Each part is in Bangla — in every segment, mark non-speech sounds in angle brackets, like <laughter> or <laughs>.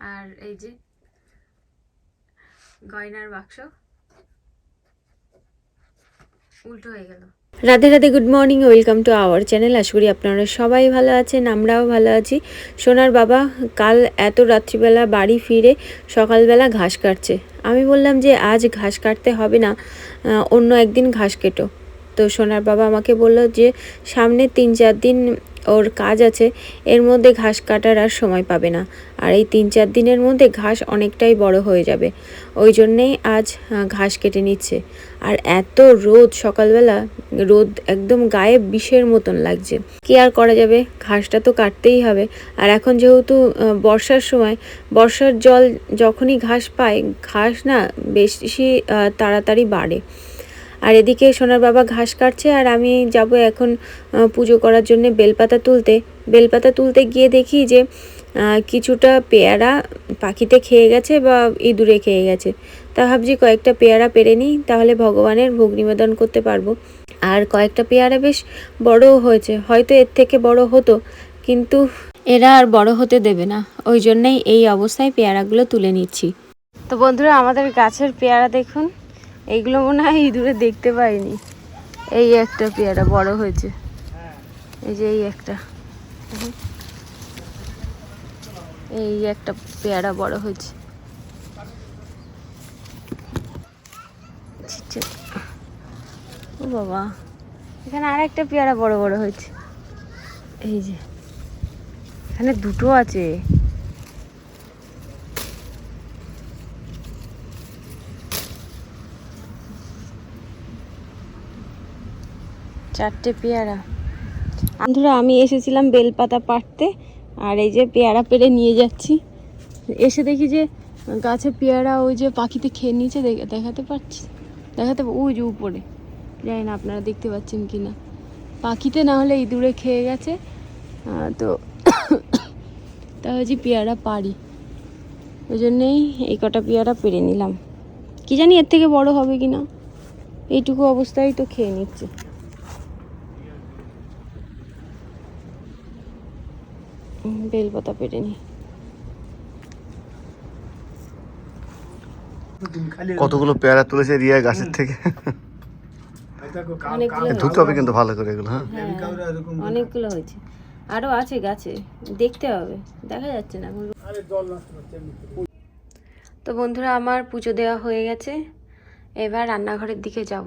আর এই যে গয়নার বাক্স। উল্টো হয়ে গেল। Radhe Radhe good morning welcome to our channel আশা করি আপনারা সবাই ভালো আছেন, আমরাও ভালো আছি। সোনার বাবা, কাল এত রাত্রিবেলা বাড়ি ফিরে সকালবেলা ঘাস কাটছে। আমি বললাম যে, আজ ঘাস কাটতে হবে না অন্য একদিন ঘাস কেটো। তো সোনার বাবা আমাকে বলল যে, সামনে তিন চার দিন ওর কাজ আছে, এর মধ্যে ঘাস কাটার আর সময় পাবে না। আর এই তিন চার দিনের মধ্যে ঘাস অনেকটাই বড় হয়ে যাবে। ওই জন্যেই আজ ঘাস কেটে নিচ্ছে। আর এত রোদ সকালবেলা, রোদ একদম গায়ে বিষের মতন লাগছে। কি আর করা যাবে? ঘাসটা তো কাটতেই হবে। আর এখন যেহেতু বর্ষার সময়, বর্ষার জল যখনই ঘাস পায়, ঘাস না বেশি তাড়াতাড়ি বাড়ে। আর এদিকে সোনার বাবা ঘাস কাটছে আর আমি যাব এখন পুজো করার জন্য বেলপাতা তুলতে। বেলপাতা তুলতে গিয়ে দেখি যে কিছুটা পেয়ারা পাখিতে খেয়ে গেছে বা ইঁদুরে খেয়ে গেছে। তা ভাবছি কয়েকটা পেয়ারা পেরে নিই, তাহলে ভগবানের ভোগ নিবেদন করতে পারব। আর কয়েকটা পেয়ারা বেশ বড়ও হয়েছে, হয়তো এর থেকে বড় হতো, কিন্তু এরা আর বড় হতে দেবে না। ওই জন্যই এই অবস্থায় পেয়ারাগুলো তুলে নিচ্ছি। তো বন্ধুরা, আমাদের গাছের পেয়ারা দেখুন। এইগুলো মনে হয় ইঁদুরে দেখতে পাইনি। এই একটা পেয়ারা বড় হয়েছে। এই যে এই একটা। এই একটা পেয়ারা বড় হয়েছে। ও বাবা। এখানে আর একটা পেয়ারা বড় বড় হয়েছে। এই যে। এখানে দুটো আছে। চারটে পেয়ারা। বন্ধুরা, আমি এসেছিলাম বেলপাতা পাড়তে, আর এই যে পেয়ারা পেরে নিয়ে যাচ্ছি। এসে দেখি যে গাছে পেয়ারা ওই যে পাখিতে খেয়ে নিয়েছে দেখাতে পারছি দেখাতে ওই যে উপরে। জানি না আপনারা দেখতে পাচ্ছেন কি না। পাখিতে না হলে ইঁদুরে খেয়ে গেছে। তো <coughs> তা হচ্ছে পেয়ারা পারি ওই জন্যেই এই কটা পেয়ারা পেরে নিলাম। কি জানি এর থেকে বড় হবে কি না। এইটুকু অবস্থায় তো খেয়ে নিচ্ছে। বেলপাতা পেরে নি কতগুলো পেয়ারা তুলেছে রিয়া গাছের থেকে? অনেকগুলো ধুতে হবে কিন্তু ভালো করে এগুলো হ্যাঁ? হ্যাঁ, অনেকগুলো হয়েছে। আরও আছে গাছে দেখতে হবে দেখা যাচ্ছে না। তো বন্ধুরা আমার পুজো দেওয়া হয়ে গেছে। এবার রান্নাঘরের দিকে যাব।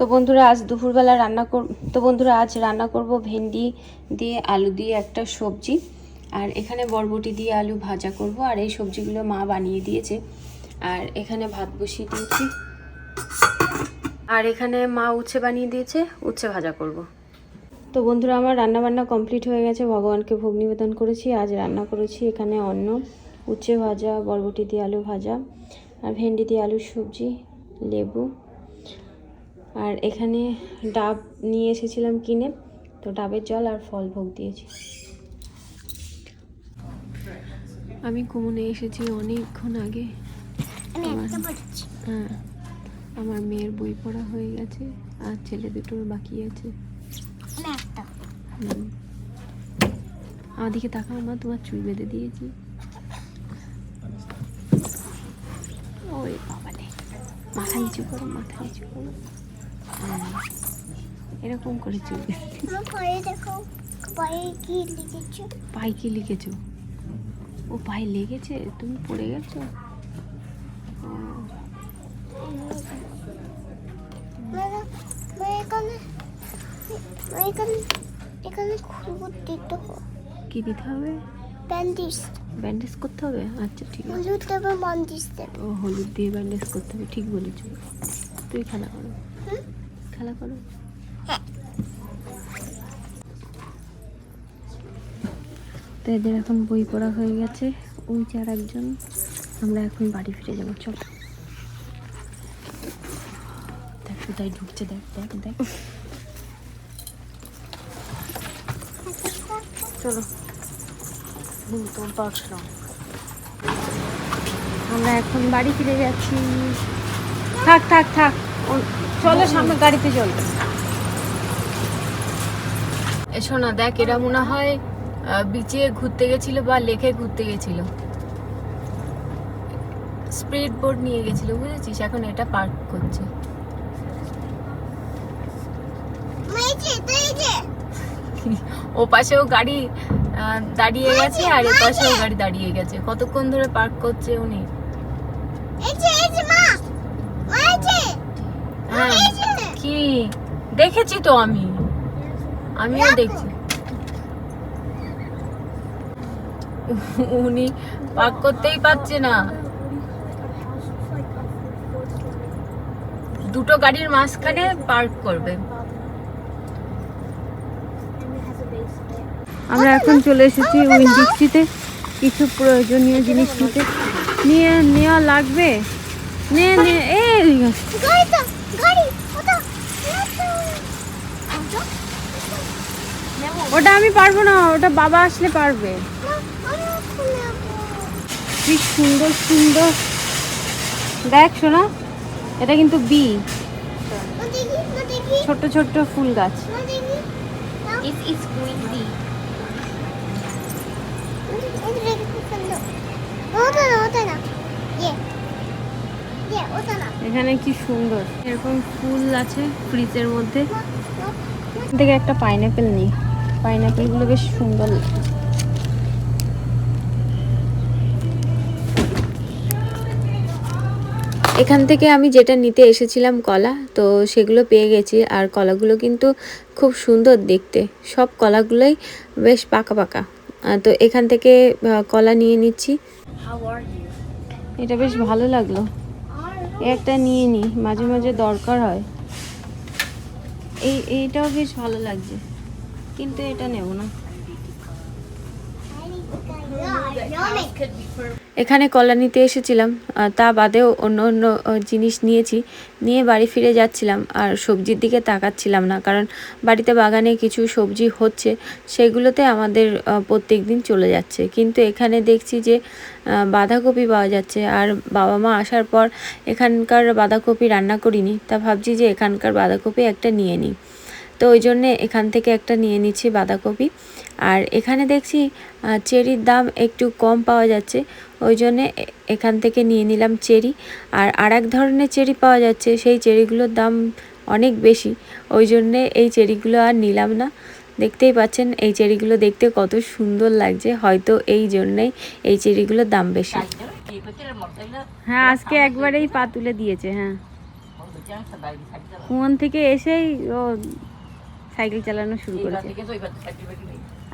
তো বন্ধুরা, আজ দুপুরবেলা রান্না কর, তো বন্ধুরা, আজ রান্না করব ভেন্ডি দিয়ে আলু দিয়ে একটা সবজি। আর এখানে বরবটি দিয়ে আলু ভাজা করব, আর এই সবজিগুলো মা বানিয়ে দিয়েছে। আর এখানে ভাত বসিয়ে দিয়েছি। আর এখানে মা উচ্ছে বানিয়ে দিয়েছে, উচ্ছে ভাজা করব। তো বন্ধুরা, আমার রান্না বান্না কমপ্লিট হয়ে গেছে, ভগবানকে ভোগ নিবেদন করেছি। আজ রান্না করেছি এখানে অন্ন, উচ্ছে ভাজা, বরবটি দিয়ে আলু ভাজা, আর ভেন্ডি দিয়ে আলুর সবজি, লেবু আর এখানে ডাব নিয়ে এসেছিলাম কিনে। তো ডাবের জল আর ফল ভোগ দিয়েছি। আমি কুমনে এসেছি অনেকক্ষণ আগে। হ্যাঁ আমার মেয়ের বই পড়া হয়ে গেছে আর ছেলে দুটোর বাকি আছে। হুম। আমার তাকাও মা তোমার চুল বেঁধে দিয়েছি। ওই বাবা রে মাথা নিচু করো মাথা নিচু করো। এরকম করে চুল পায়ে কি লিখেছো। ও পায়ে লেগেছে? তুমি পড়ে গেছো? এখানে খুব দিতে কি দিতে হবে? ব্যান্ডিজ ব্যান্ডেজ করতে হবে? আচ্ছা ঠিক আছে। হলুদ দেবে ব্যান্ডিজ ও হলুদ দিয়ে ব্যান্ডেজ করতে হবে, ঠিক বলেছ। তুই খেলা করো। হুম? খেলা করো। তো এদের এখন বই পড়া হয়ে গেছে। ওই আর একজন আমরা এখন বাড়ি ফিরে যাব, চল। দেখ, কোথায় ঢুকছে, দেখ দেখ দেখ। চলো। তোর বাক্স আমরা এখন বাড়ি ফিরে যাচ্ছি। থাক থাক থাক। চলো সামনে গাড়িতে চলো। এসো না দেখ এরা মনে হয় বিচে ঘুরতে গেছিল বা লেকে ঘুরতে গেছিল। স্পিড বোর্ড নিয়ে গেছিল বুঝেছিস? এখন এটা পার্ক করছে। ও পাশেও গাড়ি দাঁড়িয়ে গেছে আর এ পাশেও গাড়ি দাঁড়িয়ে গেছে। কতক্ষণ ধরে পার্ক করছে উনি এই যে এই যে মা মা, এই যে মা, হ্যাঁ এই যে কি দেখেছি তো আমি। আমিও দেখছি। উনি পার্ক করতেই পারছে না। দুটো গাড়ির মাঝখানে পার্ক করবে। আমরা এখন চলে এসেছি উইন্ডিক্সিতে কিছু প্রয়োজনীয় জিনিস নিতে। নিয়ে নেওয়া লাগবে। নে নে এই। ওটা আমি পারব না ওটা বাবা আসলে পারবে। কি সুন্দর সুন্দর। দেখ শোনা এটা কিন্তু বি। ছোট ছোট ফুল গাছ। এখানে কি সুন্দর। এরকম ফুল আছে ফ্রিজের মধ্যে। থেকে একটা পাইনাপেল নিই। পাইনাপেলগুলো বেশ সুন্দর লাগে। এখান থেকে আমি যেটা নিতে এসেছিলাম কলা, তো সেগুলো পেয়ে গেছি। আর কলাগুলো কিন্তু খুব সুন্দর দেখতে। সব কলাগুলোই বেশ পাকা পাকা। তো এখান থেকে কলা নিয়ে নিচ্ছি। এটা বেশ ভালো লাগল। একটা নিয়ে নি, মাঝে মাঝে দরকার হয়। এই, এইটাও বেশ ভালো লাগছে। কিন্তু এটা নেব না। এখানে কলা নিতে এসেছিলাম তা বাদেও অন্য অন্য জিনিস নিয়েছি। নিয়ে বাড়ি ফিরে যাচ্ছিলাম আর সবজির দিকে তাকাচ্ছিলাম না, কারণ বাড়িতে বাগানে কিছু সবজি হচ্ছে, সেগুলোতে আমাদের প্রত্যেক দিন চলে যাচ্ছে। কিন্তু এখানে দেখছি যে বাঁধাকপি পাওয়া যাচ্ছে, আর বাবা মা আসার পর এখানকার বাঁধাকপি রান্না করিনি, তা ভাবছি যে এখানকার বাঁধাকপি একটা নিয়ে নিই। তো ওই জন্যে এখান থেকে একটা নিয়ে নিচ্ছি বাঁধাকপি। আর এখানে দেখছি চেরির দাম একটু কম পাওয়া যাচ্ছে ওই জন্যে এখান থেকে নিয়ে নিলাম চেরি। আর আর এক ধরনের চেরি পাওয়া যাচ্ছে সেই চেরিগুলোর দাম অনেক বেশি ওই জন্যে এই চেরিগুলো আর নিলাম না। দেখতেই পাচ্ছেন এই চেরিগুলো দেখতে কত সুন্দর লাগছে হয়তো এই জন্যেই এই চেরিগুলোর দাম বেশি। হ্যাঁ আজকে একবারেই পা তুলে দিয়েছে হ্যাঁ। কুয়ন থেকে এসেই ও সাইকেল চালানো শুরু করেছে।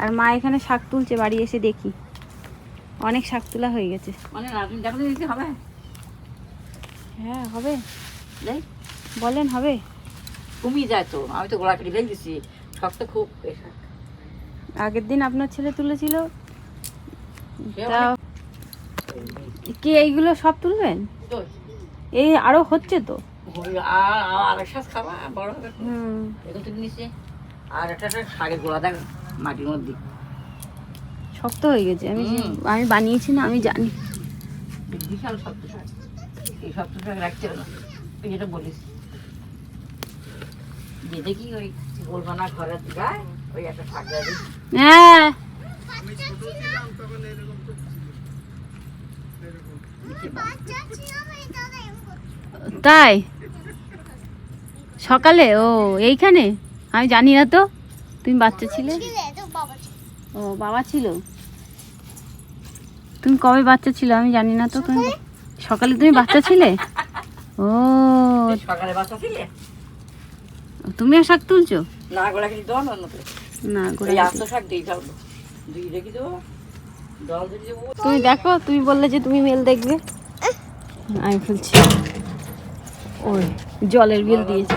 আর মা এখানে শাক তুলছে বাড়ি এসে দেখি। অনেক শাক তোলা হয়ে গেছে। হবে? হ্যাঁ হবে। বলেন হবে। কমিয়ে যায় তো আমি তো গোড়া কেটে ফেল দিচ্ছি শক্ত খুব আগের দিন আপনার ছেলে তুলেছিল। তা কি এইগুলো সব তুলবেন? এই আরও হচ্ছে তো। আর আর খাবা বড় হুম। আর একটা শাকের গোড়া দেখ মাটির মধ্যে। শক্ত হয়ে গেছে। আমি আমি বানিয়েছি না আমি জানি। বিশাল শক্ত শাক এই শক্ত শাক রাখতে হবে না। তুই যেটা বলিস। যে দেখি ওই বলব না ঘরের গায়ে ওই একটা শাক হ্যাঁ। তাই? সকালে? ও এইখানে? আমি জানি না তো। তুমি বাচ্চা ছিলে? ও বাবা ছিল? তুমি কবে বাচ্চা ছিল আমি জানি না তো। তুমি সকালে? তুমি বাচ্চা ছিলে? <laughs> ও। সকালে বাচ্চা ছিলে? তুমিও শাক তুলছো? না গোড়া দেওয়া না অন্যতে না গোড়া আস্ত শাক দিয়ে ফেলব দুই রেখে দেবো তুমি দেখো তুমি বললে যে তুমি মেল দেখবে। আমি খুলছি। ওই জলের বিল দিয়েছে।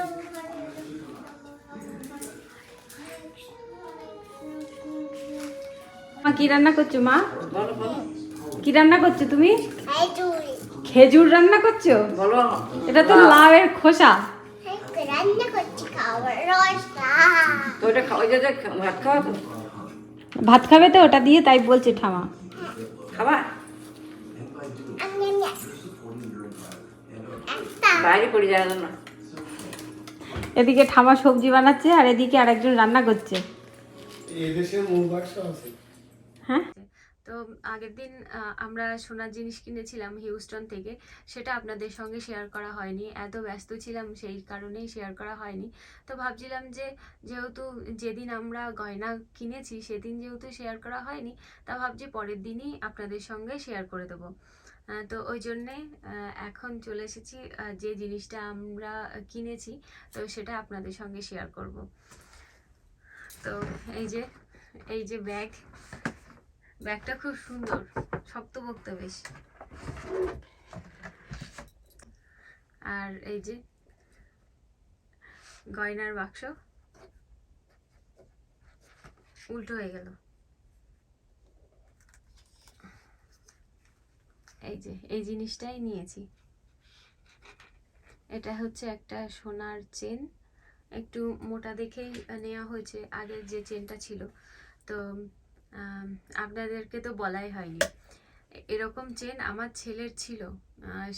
Ram কি রান্না করছ মা? বলো বলো কি রান্না করছ তুমি? খেজুর রান্না করছ? বলো। এটা তো লাউয়ের খোসা। ভাত ভাত খাবে তো ওটা দিয়ে তাই বলছে ঠামা খাবা? এদিকে ঠামা সবজি বানাচ্ছে আর এদিকে আরেকজন রান্না করছে। এদেশে মুখ বাক্স আছে। হ্যাঁ? তো আগের দিন আমরা সোনার জিনিস কিনেছিলাম হিউস্টন থেকে। সেটা আপনাদের সঙ্গে শেয়ার করা হয়নি। এত ব্যস্ত ছিলাম সেই কারণেই শেয়ার করা হয়নি। তো ভাবছিলাম যে, যেহেতু যেদিন আমরা গয়না কিনেছি, সেদিন যেহেতু শেয়ার করা হয়নি, তা ভাবছি পরের দিনই আপনাদের সঙ্গে শেয়ার করে দেবো। তো ওই জন্যে এখন চলে এসেছি যে জিনিসটা আমরা কিনেছি, তো সেটা আপনাদের সঙ্গে শেয়ার করব। তো এই যে এই যে ব্যাগ ব্যাগটা খুব সুন্দর শক্ত শক্তপোক্ত বেশ। আর এই যে গয়নার বাক্স, উল্টো হয়ে গেল। এই যে, এই জিনিসটাই নিয়েছি। এটা হচ্ছে একটা সোনার চেন। একটু মোটা দেখেই নেওয়া হয়েছে, আগের যে চেনটা ছিল। তো আপনাদেরকে তো বলাই হয়নি। এরকম চেন আমার ছেলের ছিল।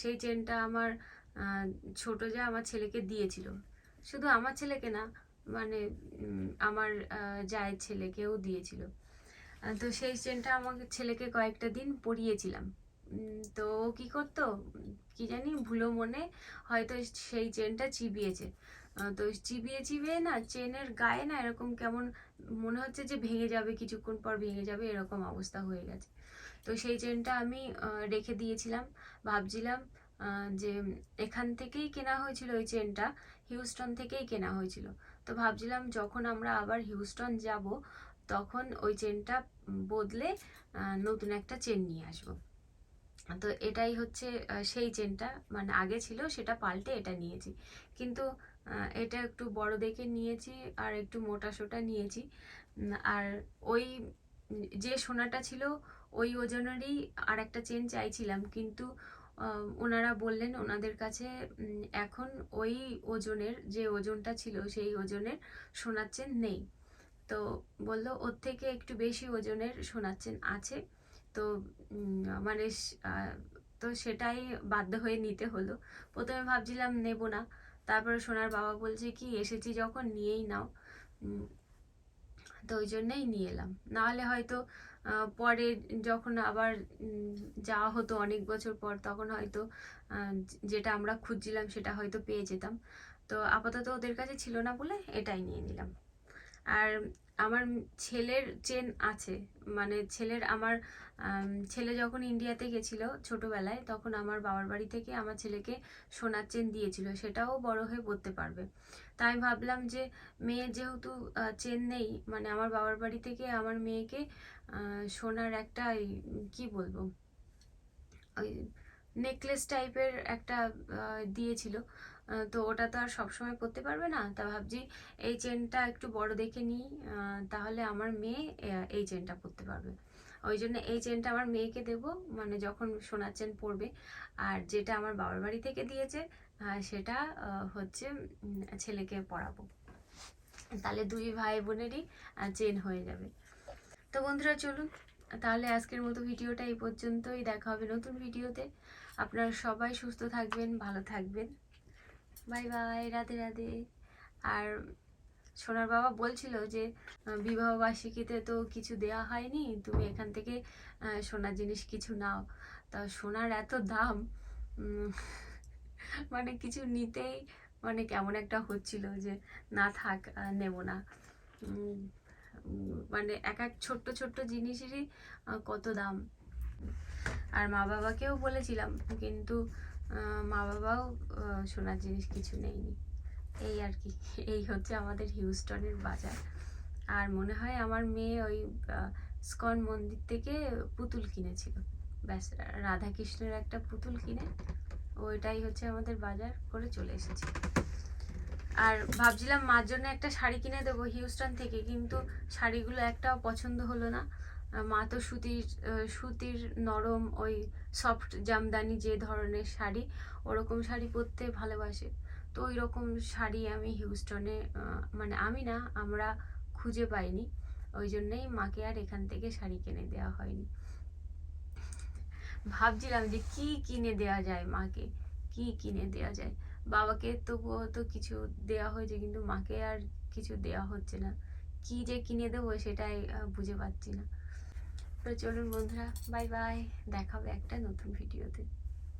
সেই চেনটা আমার ছোট যা আমার ছেলেকে দিয়েছিল। শুধু আমার ছেলেকে না মানে আমার জায়ের ছেলেকেও দিয়েছিল। তো সেই চেনটা আমাকে ছেলেকে কয়েকটা দিন পরিয়েছিলাম। তো কী করতো? কি জানি, ভুলো মনে হয়তো সেই চেনটা চিবিয়েছে। তো চিবিয়ে চিবিয়ে না চেনের গায়ে না এরকম কেমন মনে হচ্ছে যে ভেঙে যাবে, কিছুক্ষণ পর ভেঙে যাবে, এরকম অবস্থা হয়ে গেছে। তো সেই চেনটা আমি রেখে দিয়েছিলাম। ভাবছিলাম যে এখান থেকেই কেনা হয়েছিল ওই চেনটা, হিউস্টন থেকেই কেনা হয়েছিল। তো ভাবছিলাম যখন আমরা আবার হিউস্টন যাব, তখন ওই চেনটা বদলে নতুন একটা চেন নিয়ে আসব। তো এটাই হচ্ছে সেই চেনটা মানে আগে ছিল, সেটা পাল্টে এটা নিয়েছি। কিন্তু এটা একটু বড় দেখে নিয়েছি আর একটু মোটা সোটা নিয়েছি। আর ওই যে সোনাটা ছিল, ওই ওজনেরই আর একটা চেন চাইছিলাম। কিন্তু ওনারা বললেন ওনাদের কাছে এখন ওই ওজনের যে ওজনটা ছিল, সেই ওজনের সোনার চেন নেই। তো বলল, ওর থেকে একটু বেশি ওজনের সোনার চেন আছে। তো মানে তো সেটাই বাধ্য হয়ে নিতে হলো। প্রথমে ভাবছিলাম নেব না। তারপরে সোনার বাবা বলছে কি, এসেছি যখন, নিয়েই নাও। তো ওই জন্যেই নিয়ে এলাম। নাহলে হয়তো পরে যখন আবার যাওয়া হতো অনেক বছর পর, তখন হয়তো যেটা আমরা খুঁজছিলাম সেটা হয়তো পেয়ে যেতাম। তো আপাতত ওদের কাছে ছিল না বলে এটাই নিয়ে নিলাম। আর আমার ছেলের চেন আছে। মানে ছেলের আমার ছেলে যখন ইন্ডিয়াতে গেছিল ছোটবেলায়, তখন আমার বাবার বাড়ি থেকে আমার ছেলেকে সোনার চেন দিয়েছিল। সেটাও বড় হয়ে পরতে পারবে। তাই ভাবলাম যে মেয়ে যেহেতু চেন নেই মানে আমার বাবার বাড়ি থেকে আমার মেয়েকে সোনার একটা কি বলব, ওই নেকলেস টাইপের একটা দিয়েছিল। তো ওটা তো আর সবসময় পরতে পারবে না। তা ভাবছি এই চেনটা একটু বড় দেখে নিই। তাহলে আমার মেয়ে এই চেনটা পরতে পারবে। ওই জন্য এই চেনটা আমার মেয়েকে দেব। মানে যখন সোনার চেন পরবে। আর যেটা আমার বাবার বাড়ি থেকে দিয়েছে সেটা হচ্ছে ছেলেকে পরাবো। তাহলে দুই ভাই বোনেরই চেন হয়ে যাবে। তো বন্ধুরা, চলুন। তাহলে আজকের মতো ভিডিওটা এই পর্যন্তই। দেখা হবে নতুন ভিডিওতে। আপনারা সবাই সুস্থ থাকবেন, ভালো থাকবেন। Bye bye Radhe Radhe. আর সোনার বাবা বলছিল যে আহ, বিবাহ বার্ষিকীতে তো কিছু দেওয়া হয়নি তুমি এখান থেকে সোনার জিনিস কিছু নাও। তা সোনার এত দাম <laughs> মানে কিছু নিতেই মানে কেমন একটা হচ্ছিল যে না থাক নেব না। মানে এক এক ছোট্ট ছোট্ট জিনিসেরই কত দাম। আর মা বাবাকেও বলেছিলাম কিন্তু মা বাবাও সোনার জিনিস কিছু নেয়নি। এই আর কি, এই হচ্ছে আমাদের হিউস্টনের বাজার। আর মনে হয় আমার মেয়ে ওই স্কন মন্দির থেকে পুতুল কিনেছিল। ব্যাস, রাধাকৃষ্ণের একটা পুতুল কিনে ওইটাই হচ্ছে আমাদের বাজার করে চলে এসেছি। আর ভাবছিলাম মার জন্য একটা শাড়ি কিনে দেবো হিউস্টন থেকে, কিন্তু শাড়িগুলো একটাও পছন্দ হলো না। মা তো সুতির সুতির নরম ওই সফট জামদানি যে ধরনের শাড়ি, ওরকম শাড়ি পরতে ভালোবাসে। তো ওই রকম শাড়ি আমি হিউস্টনে মানে আমি না, আমরা খুঁজে পাইনি। ওই জন্যই মাকে আর এখান থেকে শাড়ি কিনে দেওয়া হয়নি। ভাবছিলাম যে কি কিনে দেওয়া যায় মাকে? কি কিনে দেওয়া যায়? বাবাকে তবুও তো কিছু দেওয়া হয়েছে, কিন্তু মাকে আর কিছু দেওয়া হচ্ছে না। কি যে কিনে দেবো সেটাই বুঝে পাচ্ছি না। তো চলুন বন্ধুরা বাই বাই দেখা হবে একটা নতুন ভিডিওতে